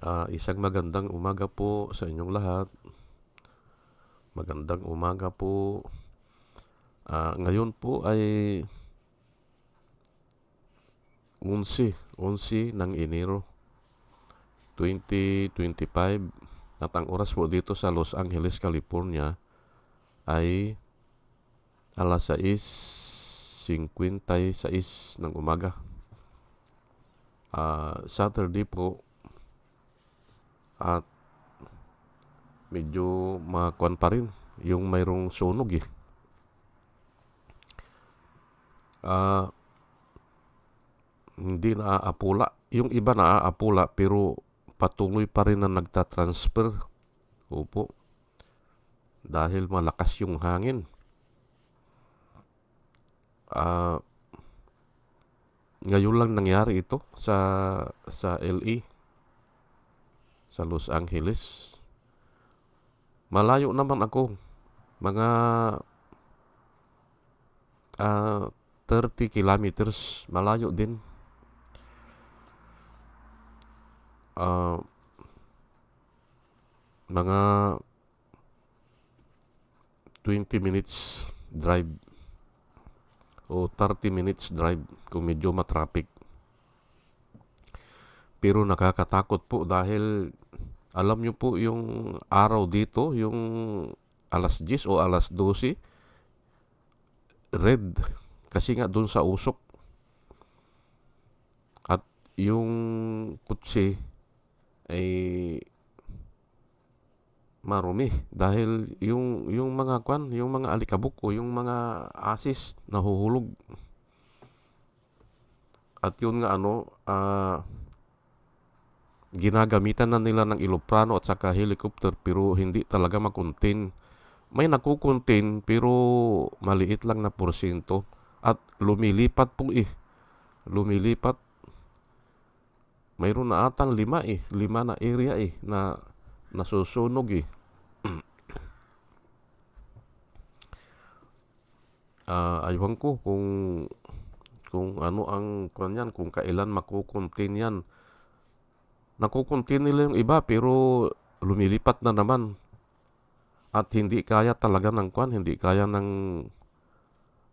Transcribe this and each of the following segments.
Ah, isang magandang umaga po sa inyong lahat. Magandang umaga po. Ah, ngayon po ay 11, 11 ng Enero 2025 at ang oras po dito sa Los Angeles, California ay alas 6.56 ng umaga. Ah, Saturday po at medyo makuan pa rin yung mayroong sunog eh. Ah, hindi naaapula. Yung iba naaapula pero patuloy pa rin na nagtatransfer. Opo. Dahil malakas yung hangin. Ah, ngayon lang nangyari ito sa sa LA sa Los Angeles. Malayo naman ako. Mga ah, 30 kilometers. Malayo din. Ah, mga 20 minutes drive o 30 minutes drive kung medyo matraffic. Pero nakakatakot po dahil alam nyo po yung araw dito, yung alas 10 o alas 12, red. Kasi nga dun sa usok. At yung kutsi ay marumi dahil yung yung mga kwan, yung mga alikabok o yung mga asis nahuhulog. At yun nga ano, ah, ginagamitan na nila ng eroplano at saka helicopter pero hindi talaga makontain. May nakukontain pero maliit lang na porsyento at lumilipat po eh. Lumilipat. Mayroon na atang lima eh. Lima na area eh na nasusunog eh. Ah, aywan ko kung kung ano ang kwan yan, kung kailan makukontain yan. Nakukontain nila yung iba pero lumilipat na naman. At hindi kaya talaga ng kwan, hindi kaya ng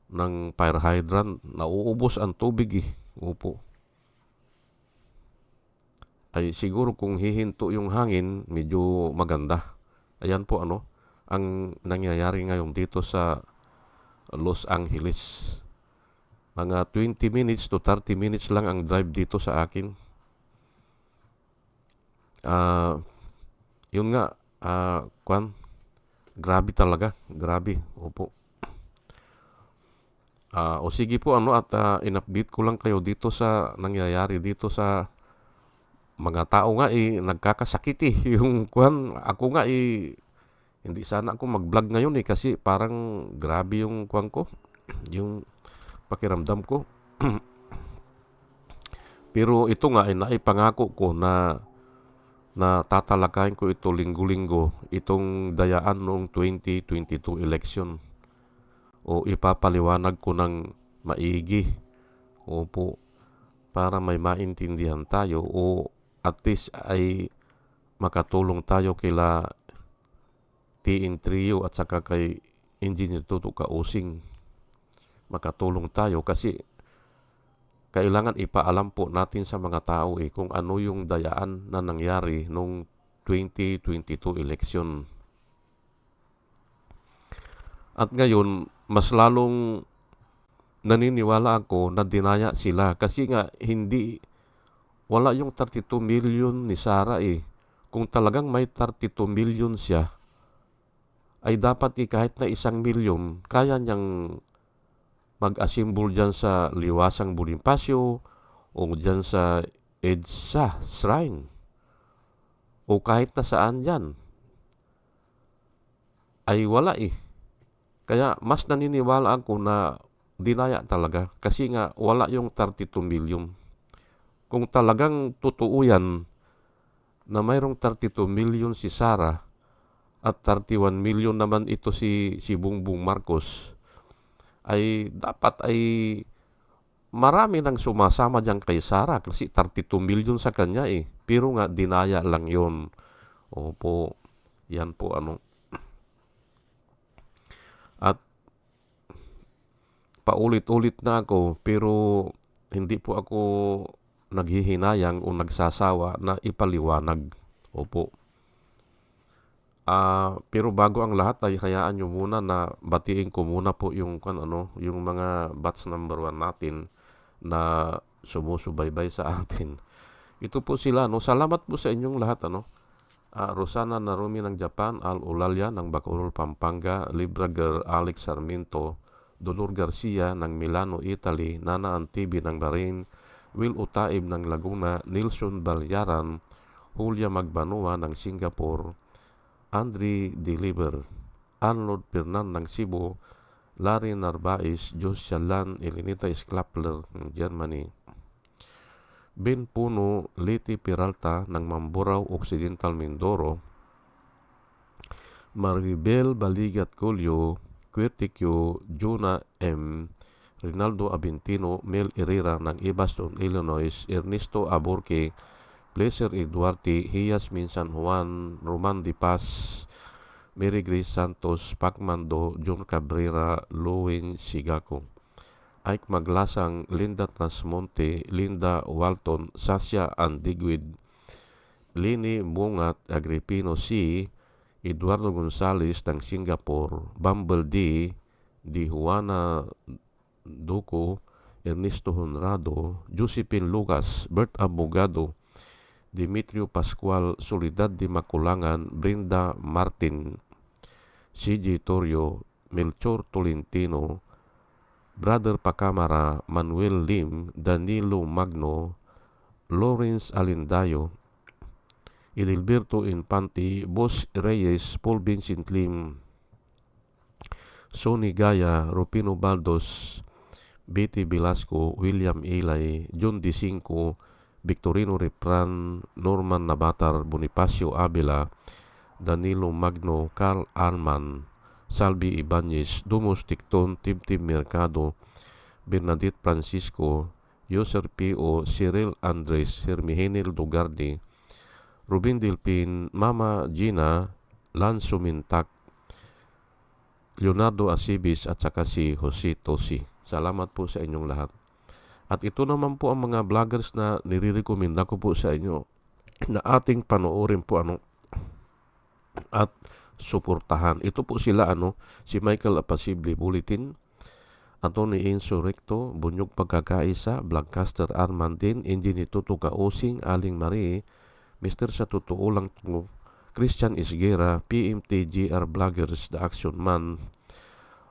ng fire hydrant. Nauubos ang tubig eh. Opo. Ay siguro kung hihinto yung hangin, medyo maganda. Ayan po ano, ang nangyayari ngayon dito sa Los Angeles. Mga 20 minutes to 30 minutes lang ang drive dito sa akin. Ah, yun nga, ah, kwan, grabe talaga, grabe, opo. Ah, o sige po ano at uh, in-update ko lang kayo dito sa nangyayari dito sa mga tao nga eh nagkakasakit eh yung kwan ako nga eh hindi sana ako mag-vlog ngayon eh kasi parang grabe yung kwan ko yung pakiramdam ko pero ito nga ay naipangako ko na na tatalakayin ko ito linggo-linggo itong dayaan noong 2022 election. O ipapaliwanag ko ng maigi opo para may maintindihan tayo o at least ay makatulong tayo kila TN Trio at saka kay Engineer Tuto Kausing. Makatulong tayo kasi kailangan ipaalam po natin sa mga tao eh kung ano yung dayaan na nangyari nung 2022 election. At ngayon, mas lalong naniniwala ako na dinaya sila kasi nga hindi wala yung 32 million ni Sara eh. Kung talagang may 32 million siya, ay dapat eh, kahit na isang milyon, kaya niyang mag-assemble dyan sa Liwasang Bonifacio o dyan sa EDSA Shrine o kahit na saan dyan ay wala eh. Kaya mas naniniwala ako na dinaya talaga kasi nga wala yung 32 million. Kung talagang totoo yan na mayroong 32 million si Sara at 31 million naman ito si si Bongbong Marcos ay dapat ay marami nang sumasama diyan kay Sarah kasi 32 million sa kanya eh. Pero nga dinaya lang yon. Opo, yan po ano. At paulit-ulit na ako pero hindi po ako naghihinayang o nagsasawa na ipaliwanag. Opo. Ah, pero bago ang lahat ay hayaan niyo muna na batiin ko muna po yung kan ano, yung mga batch number 1 natin na sumusubaybay sa atin. Ito po sila no. Salamat po sa inyong lahat ano. Ah, Rosana Narumi ng Japan, Al Ulalya ng Bacolod, Pampanga, Libra Girl Alex Sarmiento, Dolor Garcia ng Milano, Italy, Nana Antibi ng Bahrain, Will Utaib ng Laguna, Nilson Balyaran, Julia Magbanua ng Singapore, Andre Deliver, Arnold Pernan ng Cebu, Larry Narvaez, Jos Shalan, Elenita Sklapler ng Germany, Ben Puno, Liti Peralta ng Mamburao Occidental Mindoro, Maribel Baligat Colio, Quirticio, Juna M., Rinaldo Abintino, Mel Herrera ng Ibaston, Illinois, Ernesto Aborque, Pleasure Eduarte, Hiyas Minsan Juan, Roman Di Paz, Mary Grace Santos, Pacmando, John Cabrera, Lowen Sigaco. Ike Maglasang, Linda Trasmonte, Linda Walton, Sasha Andigwid, Lini Mungat, Agripino C., Eduardo Gonzales ng Singapore, Bumble D., Di Juana Duco, Ernesto Honrado, Josephine Lucas, Bert Abogado, Dimitrio Pascual, Solidad de Maculangan, Brenda Martin, CJ Torio, Melchor Tolentino, Brother Pacamara, Manuel Lim, Danilo Magno, Lawrence Alindayo, Edilberto Infante, Boss Reyes, Paul Vincent Lim, Sonny Gaya, Rupino Baldos, Betty Velasco, William Ilay, John D. Victorino Repran, Norman Nabatar, Bonifacio Abela, Danilo Magno, Carl Arman, Salvi Ibanez, Dumus Ticton, Tim Tim Mercado, Bernadette Francisco, Yoser P.O., Cyril Andres, Hermihenil Dugardi, Rubin Dilpin, Mama Gina, Lance Mintak, Leonardo Asibis at saka si Jose Tosi. Salamat po sa inyong lahat. At ito naman po ang mga vloggers na nirirekomenda ko po sa inyo na ating panoorin po ano at suportahan. Ito po sila ano, si Michael Apasible Bulletin, Anthony Enzo Bunyog Pagkakaisa, Blackcaster Armandin, Engineer Tuto Kausing, Aling Marie, Mr. Sa Totoo Lang Tungo, Christian Isgera, PMTGR Vloggers, The Action Man,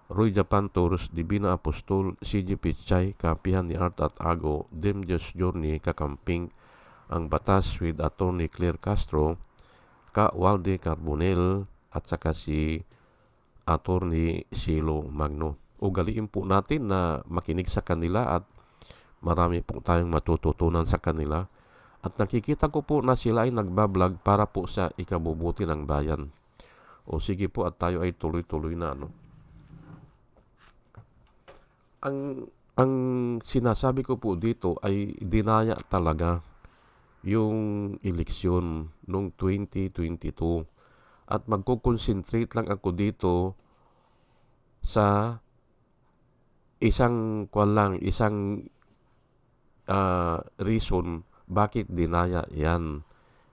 Roy Japan Tours, Divina Apostol, CG Pichay, Kapihan ni Art at Ago, Dem Diyos Journey, Kakamping, Ang Batas with Attorney Claire Castro, Ka Walde Carbonel, at saka si Attorney Silo Magno. Ugaliin po natin na makinig sa kanila at marami po tayong matututunan sa kanila at nakikita ko po na sila ay nagbablog para po sa ikabubuti ng bayan. O sige po at tayo ay tuloy-tuloy na. No? Ang, ang sinasabi ko po dito ay dinaya talaga yung eleksyon noong 2022 at magko-concentrate lang ako dito sa isang kwan isang uh, reason bakit dinaya yan?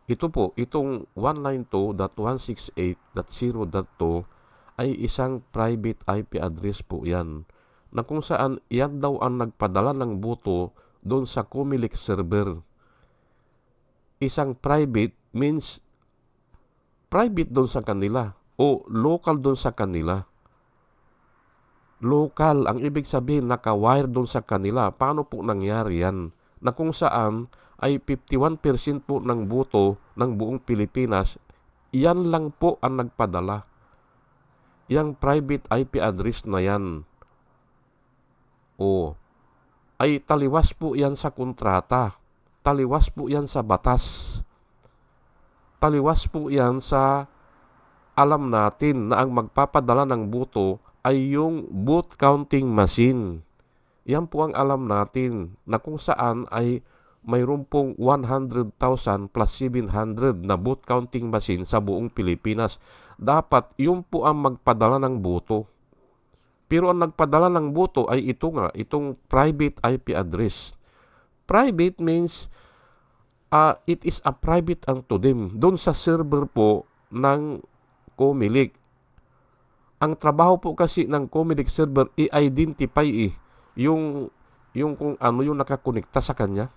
Ito po, itong 192.168.0.2 ay isang private IP address po yan na kung saan yan daw ang nagpadala ng boto doon sa Comelec server. Isang private means private doon sa kanila o local doon sa kanila. Local, ang ibig sabihin naka-wire doon sa kanila. Paano po nangyari yan? Na kung saan ay 51% po ng boto ng buong Pilipinas, yan lang po ang nagpadala. Yang private IP address na yan. O, ay taliwas po yan sa kontrata. Taliwas po yan sa batas. Taliwas po yan sa alam natin na ang magpapadala ng boto ay yung vote counting machine. Yan po ang alam natin na kung saan ay mayroon pong 100,000 plus 700 na vote counting machine sa buong Pilipinas. Dapat yun po ang magpadala ng boto. Pero ang nagpadala ng boto ay ito nga, itong private IP address. Private means uh, it is a private unto them. Doon sa server po ng Comelec. Ang trabaho po kasi ng Comelec server i-identify eh, yung yung kung ano yung nakakonekta sa kanya.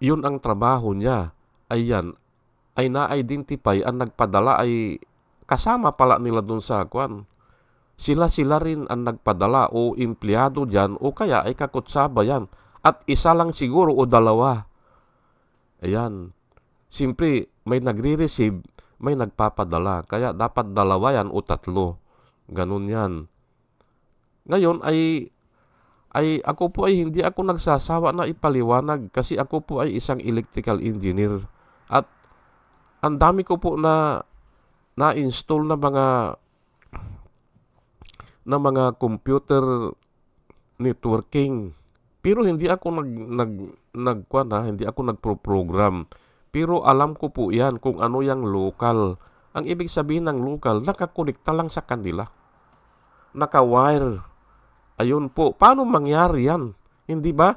Yun ang trabaho niya. Ayan, ay na-identify ang nagpadala ay kasama pala nila dun sa kwan. Sila-sila rin ang nagpadala o empleyado dyan o kaya ay kakutsaba yan. At isa lang siguro o dalawa. Ayan. Siyempre, may nagre-receive, may nagpapadala. Kaya dapat dalawa yan o tatlo. Ganun yan. Ngayon ay ay ako po ay hindi ako nagsasawa na ipaliwanag kasi ako po ay isang electrical engineer at ang dami ko po na na-install na mga na mga computer networking pero hindi ako nag nag nagkuan ha, hindi ako nagpro-program pero alam ko po yan kung ano yung local ang ibig sabihin ng local nakakonekta lang sa kanila naka-wire Ayun po, paano mangyari yan? Hindi ba?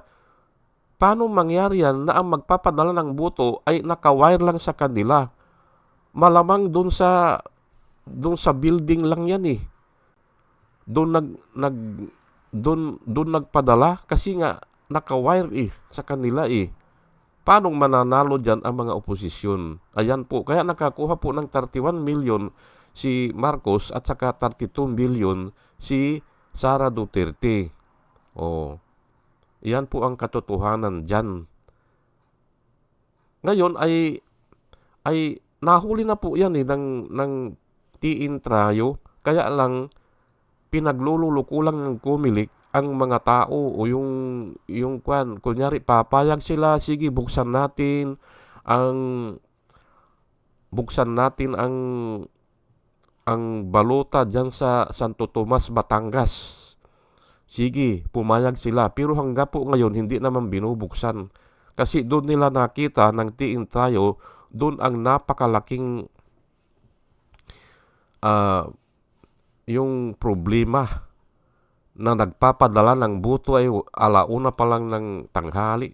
Paano mangyari yan na ang magpapadala ng buto ay nakawire lang sa kanila? Malamang doon sa doon sa building lang yan eh. Doon nag nag doon doon nagpadala kasi nga nakawire eh sa kanila eh. Paano mananalo diyan ang mga oposisyon? Ayan po, kaya nakakuha po ng 31 million si Marcos at saka 32 million si Sara Duterte. Oh. Iyan po ang katotohanan diyan. Ngayon ay ay nahuli na po 'yan eh ng ng tiin trayo kaya lang pinaglululuko lang ng kumilik ang mga tao o yung yung kwan kunyari papayag sila sige buksan natin ang buksan natin ang ang balota dyan sa Santo Tomas, Batangas. Sige, pumayag sila. Pero hangga po ngayon, hindi naman binubuksan. Kasi doon nila nakita ng tiin tayo, doon ang napakalaking uh, yung problema na nagpapadala ng buto ay alauna pa lang ng tanghali.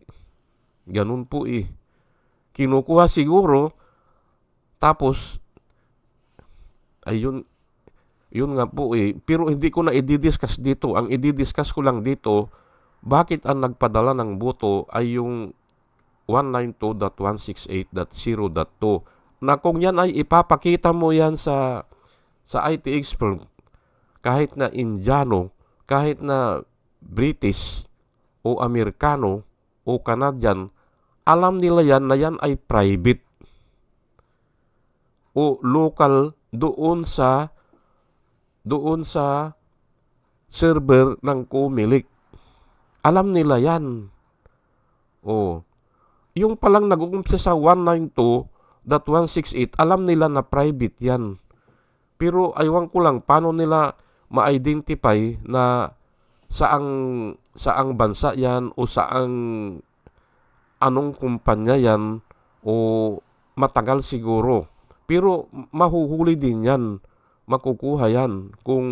Ganun po eh. Kinukuha siguro, tapos ayun yun nga po eh. Pero hindi ko na i-discuss dito. Ang i-discuss ko lang dito, bakit ang nagpadala ng boto ay yung 192.168.0.2 na kung yan ay ipapakita mo yan sa sa IT expert kahit na Indiano, kahit na British o Amerikano o Canadian, alam nila yan na yan ay private o local doon sa doon sa server ng Kumilik. Alam nila yan. Oh. Yung palang nag-uumpisa sa 192.168, alam nila na private yan. Pero aywan ko lang paano nila ma-identify na saang saang bansa yan o saang anong kumpanya yan o matagal siguro pero mahuhuli din yan, makukuha yan kung,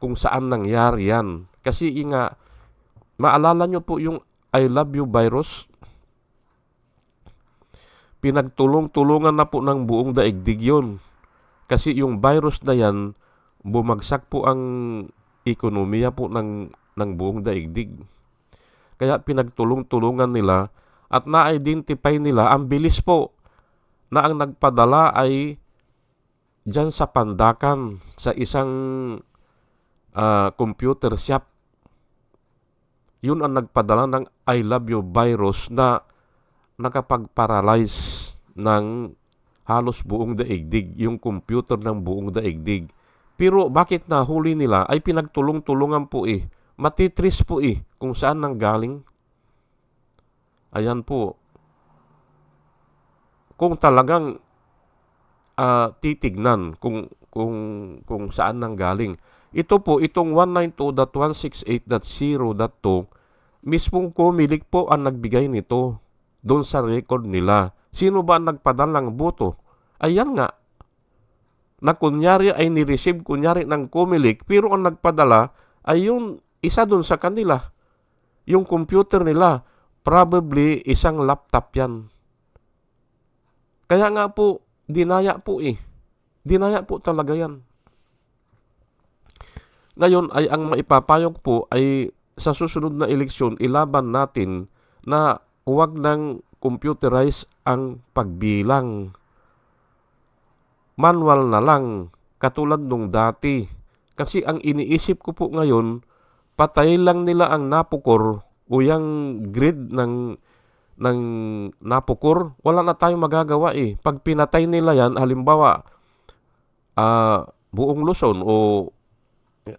kung saan nangyari yan. Kasi nga, maalala nyo po yung I love you virus? Pinagtulong-tulungan na po ng buong daigdig yun. Kasi yung virus na yan, bumagsak po ang ekonomiya po ng, ng buong daigdig. Kaya pinagtulong-tulungan nila at na-identify nila, ang bilis po na ang nagpadala ay dyan sa Pandakan sa isang uh, computer shop. Yun ang nagpadala ng I love you virus na nakapag-paralyze ng halos buong daigdig, yung computer ng buong daigdig. Pero bakit nahuli nila ay pinagtulong-tulungan po eh. Matitris po eh kung saan nang galing. Ayan po, kung talagang uh, titignan kung kung kung saan nang galing. ito po, itong 192.168.0.2, mismong kumilik po ang nagbigay nito doon sa record nila. Sino ba ang nagpadalang boto? Ayan nga, na kunyari ay ni-receive kunyari ng kumilik, pero ang nagpadala ay yung isa doon sa kanila. Yung computer nila, probably isang laptop yan. Kaya nga po, dinaya po eh. Dinaya po talaga yan. Ngayon ay ang maipapayog po ay sa susunod na eleksyon, ilaban natin na huwag nang computerize ang pagbilang. Manual na lang, katulad nung dati. Kasi ang iniisip ko po ngayon, patay lang nila ang napukor o yung grid ng ng napukor, wala na tayong magagawa eh. Pag pinatay nila yan, halimbawa, uh, buong Luzon o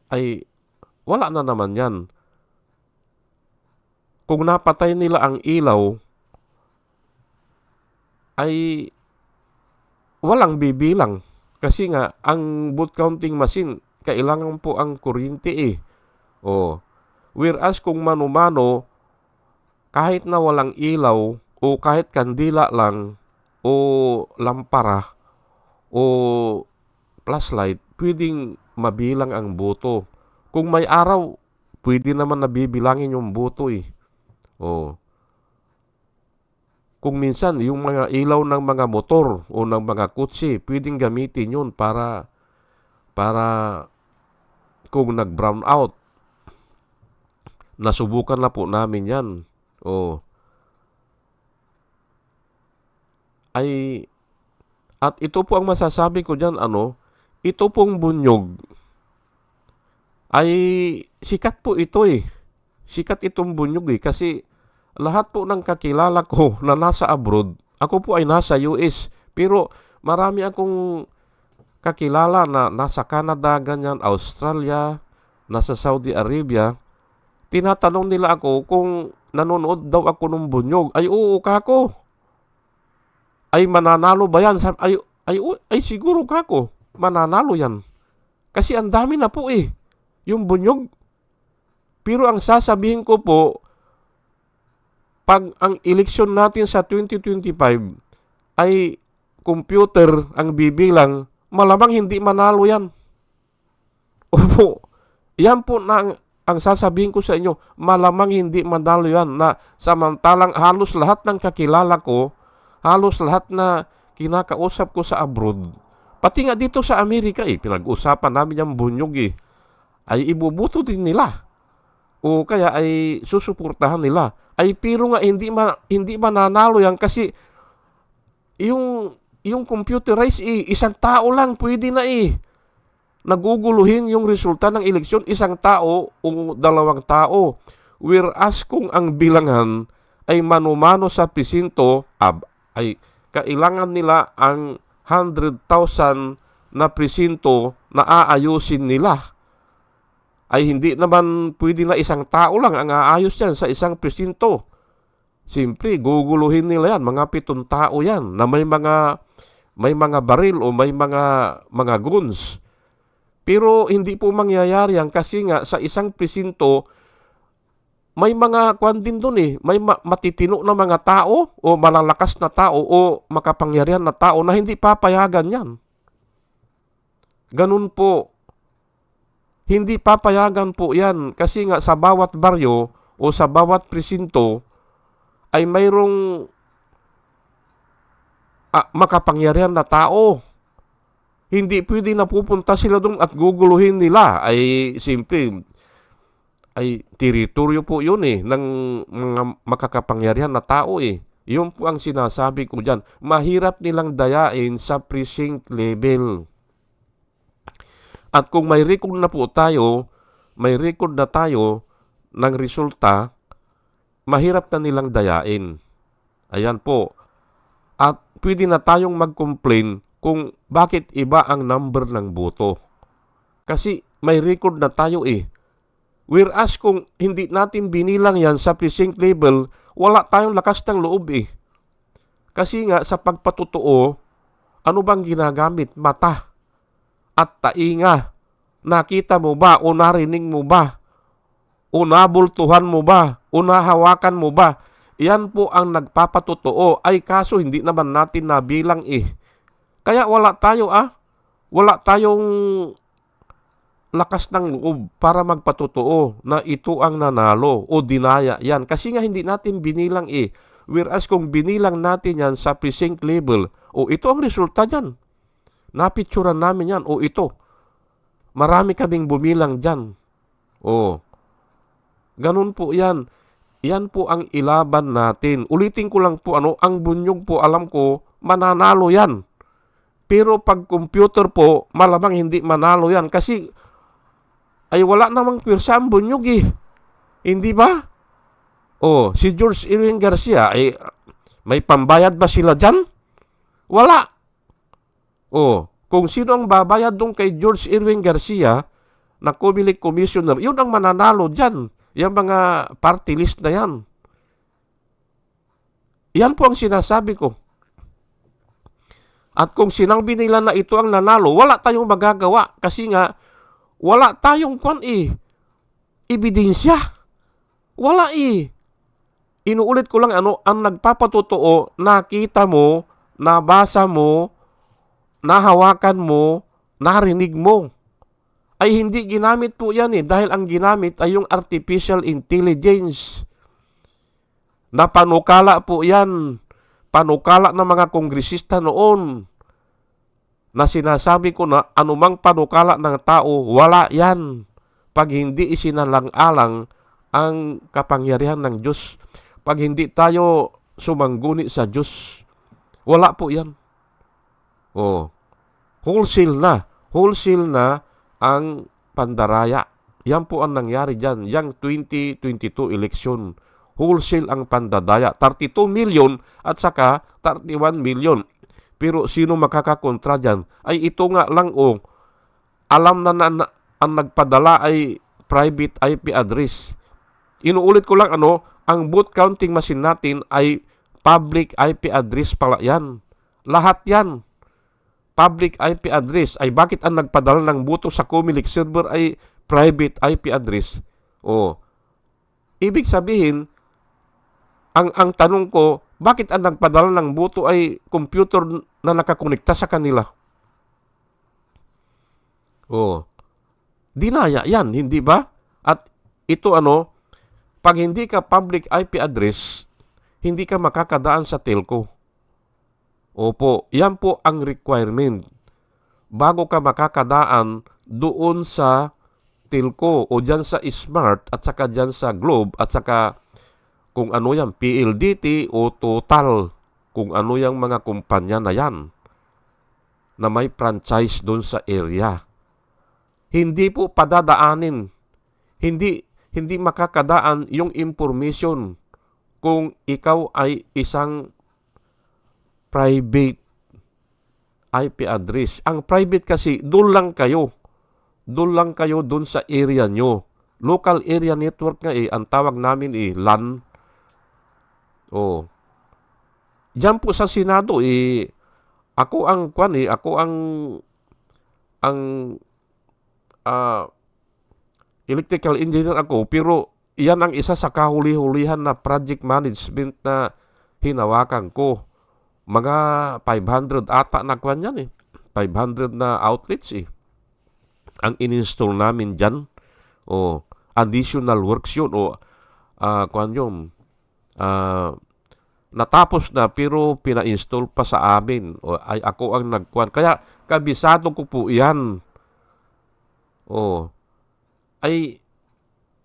ay wala na naman yan. Kung napatay nila ang ilaw, ay walang bibilang. Kasi nga, ang boot counting machine, kailangan po ang kuryente eh. O, whereas kung mano-mano, kahit na walang ilaw, o kahit kandila lang, o lampara, o flashlight, pwedeng mabilang ang boto. Kung may araw, pwede naman nabibilangin yung boto eh. Oh. Kung minsan, yung mga ilaw ng mga motor o ng mga kutsi, pwedeng gamitin yun para para kung nag-brown out. Nasubukan na po namin yan. Oh. Ay at ito po ang masasabi ko diyan ano, ito pong bunyog ay sikat po ito eh. Sikat itong bunyog eh kasi lahat po ng kakilala ko na nasa abroad, ako po ay nasa US, pero marami akong kakilala na nasa Canada, ganyan, Australia, nasa Saudi Arabia, tinatanong nila ako kung nanonood daw ako ng bunyog. Ay, oo ka. Ay, mananalo ba yan? Ay, ay, ay, siguro ka mananalo yan. Kasi ang dami na po eh, yung bunyog. Pero ang sasabihin ko po, pag ang eleksyon natin sa 2025 ay computer ang bibilang, malamang hindi manalo yan. Opo, yan po na ang, ang sasabihin ko sa inyo, malamang hindi manalo yan na samantalang halos lahat ng kakilala ko, halos lahat na kinakausap ko sa abroad, Pati nga dito sa Amerika eh, pinag-usapan namin yung bunyog eh, ay ibubuto din nila. O kaya ay susuportahan nila. Ay pero nga hindi ma, hindi mananalo yan kasi yung yung computerized eh, isang tao lang pwede na eh. Naguguluhin yung resulta ng eleksyon isang tao o dalawang tao. Whereas kung ang bilangan ay manumano sa presinto, ab, ay kailangan nila ang 100,000 na presinto na aayusin nila. Ay hindi naman pwede na isang tao lang ang aayos yan sa isang presinto. Siyempre, guguluhin nila yan, mga pitong tao yan, na may mga may mga baril o may mga mga guns. Pero hindi po mangyayari yan kasi nga sa isang presinto, may mga kwan din doon eh, may ma- matitino na mga tao o malalakas na tao o makapangyarihan na tao na hindi papayagan yan. Ganun po. Hindi papayagan po yan kasi nga sa bawat baryo o sa bawat presinto ay mayroong ah, makapangyarihan na tao. Hindi pwede na pupunta sila doon at guguluhin nila. Ay simple, ay teritoryo po yun eh ng mga makakapangyarihan na tao eh. Yun po ang sinasabi ko dyan. Mahirap nilang dayain sa precinct level. At kung may record na po tayo, may record na tayo ng resulta, mahirap na nilang dayain. Ayan po. At pwede na tayong mag-complain kung bakit iba ang number ng boto. Kasi may record na tayo eh Whereas kung hindi natin binilang yan sa precinct level, wala tayong lakas ng loob eh. Kasi nga sa pagpatutuo, ano bang ginagamit? Mata at tainga. Nakita mo ba o narinig mo ba? O nabultuhan mo ba? O nahawakan mo ba? Yan po ang nagpapatotoo. Ay kaso hindi naman natin nabilang eh. Kaya wala tayo ah. Wala tayong lakas ng loob para magpatotoo na ito ang nanalo o dinaya yan. Kasi nga hindi natin binilang eh. Whereas kung binilang natin yan sa precinct level, o ito ang resulta dyan. Napicturan namin yan, o ito. Marami kaming bumilang dyan. O, ganun po yan. Yan po ang ilaban natin. Ulitin ko lang po, ano, ang bunyog po, alam ko, mananalo yan. Pero pag computer po, malamang hindi manalo yan. Kasi, ay wala namang pwersa ang bunyog eh. Hindi ba? Oh, si George Irwin Garcia, ay may pambayad ba sila dyan? Wala. Oh, kung sino ang babayad doon kay George Irwin Garcia na Comelec Commissioner, yun ang mananalo dyan. Yung mga party list na yan. Yan po ang sinasabi ko. At kung sinangbi nila na ito ang nanalo, wala tayong magagawa kasi nga wala tayong kwan eh. Ebidensya. Wala eh. Inuulit ko lang ano, ang nagpapatotoo, nakita mo, nabasa mo, nahawakan mo, narinig mo. Ay hindi ginamit po yan eh dahil ang ginamit ay yung artificial intelligence. Napanukala po yan. Panukala ng mga kongresista noon na sinasabi ko na anumang panukala ng tao, wala yan. Pag hindi isinalang-alang ang kapangyarihan ng Diyos. Pag hindi tayo sumangguni sa Diyos, wala po yan. Oh, wholesale na. Wholesale na ang pandaraya. Yan po ang nangyari dyan. Yang 2022 election. Wholesale ang pandadaya. 32 million at saka 31 million. Pero sino makakakontra dyan? Ay ito nga lang o. Oh, alam na, na, ang nagpadala ay private IP address. Inuulit ko lang ano, ang boot counting machine natin ay public IP address pala yan. Lahat yan. Public IP address. Ay bakit ang nagpadala ng boto sa Comelec server ay private IP address? O, ibig sabihin, ang, ang tanong ko, bakit ang nagpadala ng boto ay computer na nakakonekta sa kanila? O, dinaya yan, hindi ba? At ito ano, pag hindi ka public IP address, hindi ka makakadaan sa telco. Opo, yan po ang requirement. Bago ka makakadaan doon sa telco o dyan sa smart at saka dyan sa globe at saka kung ano yan, PLDT o total, kung ano yung mga kumpanya na yan na may franchise doon sa area. Hindi po padadaanin. Hindi hindi makakadaan yung information kung ikaw ay isang private IP address. Ang private kasi, doon lang kayo. Doon lang kayo doon sa area nyo. Local area network nga eh, ang tawag namin eh, LAN. Oh. Diyan po sa Senado eh, ako ang kwan eh, ako ang ang uh, electrical engineer ako, pero iyan ang isa sa kahuli-hulihan na project management na hinawakan ko. Mga 500 ata na kwan yan eh. 500 na outlets eh. Ang in-install namin dyan. O additional works yun. O uh, kwan yun. Uh, natapos na pero pina-install pa sa amin. O, ay ako ang nagkuan. Kaya kabisado ko po yan. O, ay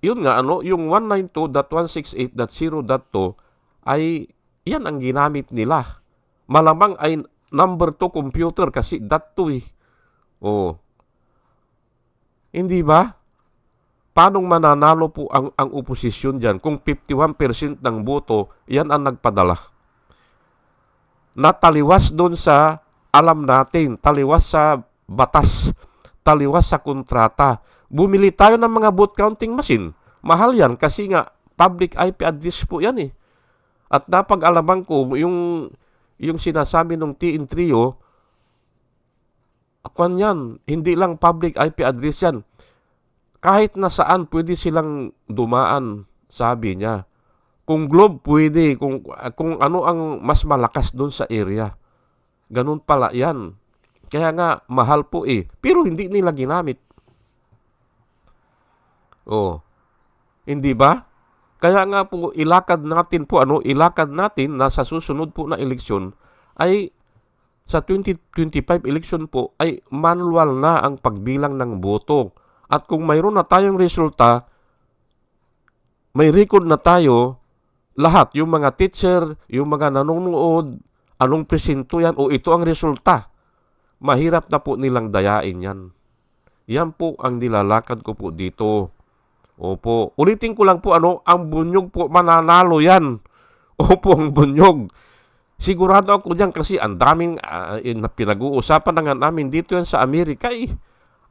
yun nga ano, yung 192.168.0.2 ay yan ang ginamit nila. Malamang ay number 2 computer kasi .2 eh. Oh. Hindi ba? Paano mananalo po ang, ang oposisyon dyan kung 51% ng boto, yan ang nagpadala? Nataliwas doon sa alam natin, taliwas sa batas, taliwas sa kontrata, Bumili tayo ng mga vote counting machine. Mahal yan kasi nga public IP address po yan eh. At napag-alaman ko yung yung sinasabi ng TN Trio Kwan yan, hindi lang public IP address yan. Kahit na saan pwede silang dumaan, sabi niya. Kung globe, pwede. Kung, kung ano ang mas malakas doon sa area. Ganun pala yan. Kaya nga, mahal po eh. Pero hindi nila ginamit. Oh. Hindi ba? Kaya nga po, ilakad natin po, ano, ilakad natin na sa susunod po na eleksyon ay sa 2025 election po ay manual na ang pagbilang ng boto. At kung mayroon na tayong resulta, may record na tayo, lahat, yung mga teacher, yung mga nanonood, anong presento yan, o ito ang resulta. Mahirap na po nilang dayain yan. Yan po ang nilalakad ko po dito. Opo. Ulitin ko lang po ano, ang bunyog po mananalo yan. Opo, ang bunyog. Sigurado ako diyan kasi ang daming uh, na pinag-uusapan na nga namin dito yan sa Amerika eh.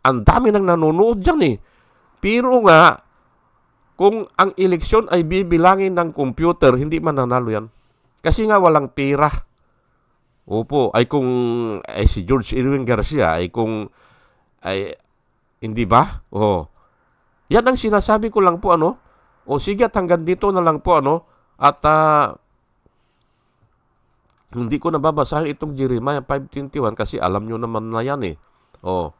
Ang dami nang nanonood diyan eh. Pero nga, kung ang eleksyon ay bibilangin ng computer, hindi mananalo yan. Kasi nga walang pera. Opo, ay kung ay si George Irwin Garcia ay kung ay hindi ba? Oh. Yan ang sinasabi ko lang po ano. O sige at hanggang dito na lang po ano. At uh, hindi ko nababasahin itong Jeremiah 5.21 kasi alam nyo naman na yan eh. Oh.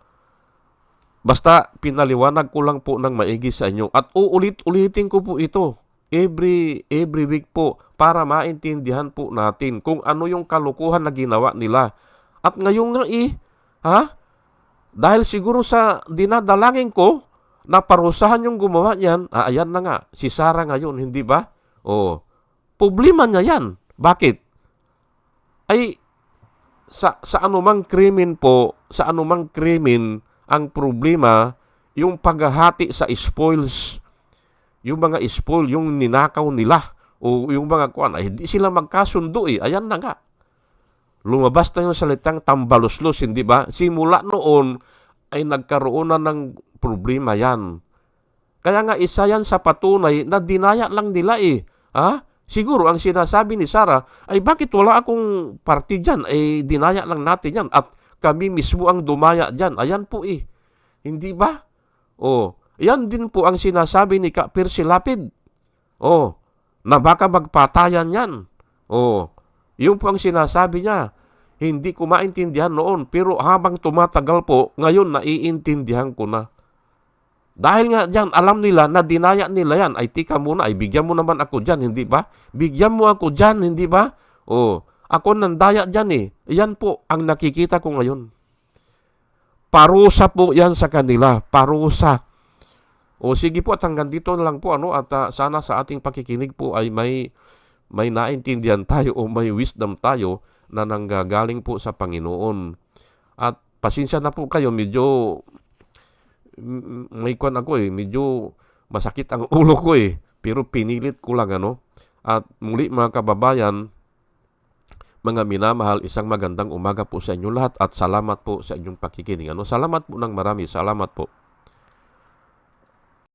Basta pinaliwanag ko lang po ng maigi sa inyo. At uulit-ulitin ko po ito every every week po para maintindihan po natin kung ano yung kalukuhan na ginawa nila. At ngayon nga eh, ha? Dahil siguro sa dinadalangin ko na parusahan yung gumawa niyan, ah, ayan na nga, si Sarah ngayon, hindi ba? Oh, problema niya yan. Bakit? ay sa sa anumang krimen po, sa anumang krimen ang problema yung paghahati sa spoils. Yung mga spoil, yung ninakaw nila o yung mga kuan, ay hindi sila magkasundo eh. Ayan na nga. Lumabas na yung salitang tambaluslos, hindi ba? Simula noon ay nagkaroon na ng problema yan. Kaya nga isa yan sa patunay na dinaya lang nila eh. Ha? Siguro ang sinasabi ni Sarah ay bakit wala akong party dyan? Eh dinaya lang natin yan at kami mismo ang dumaya dyan. Ayan po eh. Hindi ba? Oh, yan din po ang sinasabi ni Ka Percy Lapid. Oh, na baka magpatayan yan. Oh, yun po ang sinasabi niya. Hindi ko maintindihan noon pero habang tumatagal po, ngayon naiintindihan ko na. Dahil nga diyan, alam nila na dinaya nila yan. Ay, tika muna, ay bigyan mo naman ako dyan, hindi ba? Bigyan mo ako dyan, hindi ba? O, ako nandaya dyan eh. Yan po ang nakikita ko ngayon. Parusa po yan sa kanila. Parusa. O sige po at hanggang dito na lang po ano at uh, sana sa ating pakikinig po ay may may naintindihan tayo o may wisdom tayo na nanggagaling po sa Panginoon. At pasensya na po kayo, medyo may kwan ako eh, medyo masakit ang ulo ko eh. Pero pinilit ko lang ano. At muli mga kababayan, mga minamahal, isang magandang umaga po sa inyo lahat at salamat po sa inyong pakikinig. Ano? Salamat po ng marami. Salamat po.